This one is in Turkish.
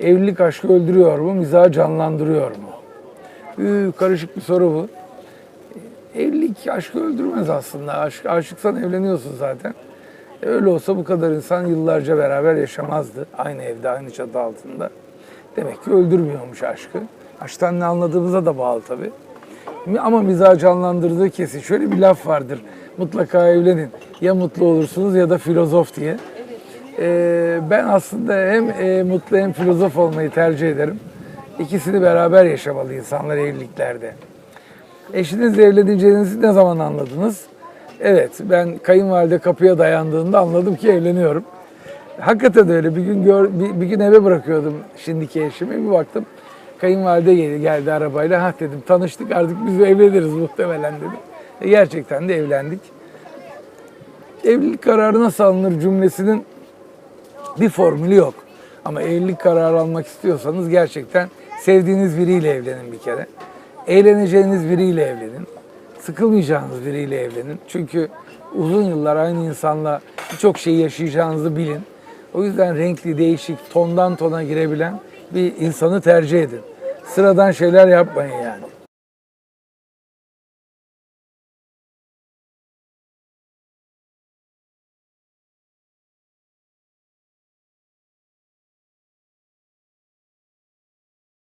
Evlilik aşkı öldürüyor mu, mizahı canlandırıyor mu? Büyük, karışık bir soru bu. Evlilik aşkı öldürmez aslında. Aşk, aşıksan evleniyorsun zaten. Öyle olsa bu kadar insan yıllarca beraber yaşamazdı. Aynı evde, aynı çatı altında. Demek ki öldürmüyormuş aşkı. Aşktan ne anladığımıza da bağlı tabii. Ama mizah canlandırdığı kesin. Şöyle bir laf vardır. Mutlaka evlenin. Ya mutlu olursunuz ya da filozof diye. Ee, ben aslında hem e, mutlu hem filozof olmayı tercih ederim. İkisini beraber yaşamalı insanlar evliliklerde. Eşinizle evleneceğinizi ne zaman anladınız? Evet, ben kayınvalide kapıya dayandığında anladım ki evleniyorum. Hakikaten öyle. Bir gün gör, bir, bir gün eve bırakıyordum şimdiki eşimi. Bir baktım kayınvalide geldi, geldi arabayla. Ha dedim tanıştık artık biz evleniriz muhtemelen dedim. E, gerçekten de evlendik. Evlilik kararı nasıl alınır cümlesinin bir formülü yok. Ama evlilik kararı almak istiyorsanız gerçekten sevdiğiniz biriyle evlenin bir kere. Eğleneceğiniz biriyle evlenin. Sıkılmayacağınız biriyle evlenin. Çünkü uzun yıllar aynı insanla birçok şeyi yaşayacağınızı bilin. O yüzden renkli, değişik, tondan tona girebilen bir insanı tercih edin. Sıradan şeyler yapmayın yani.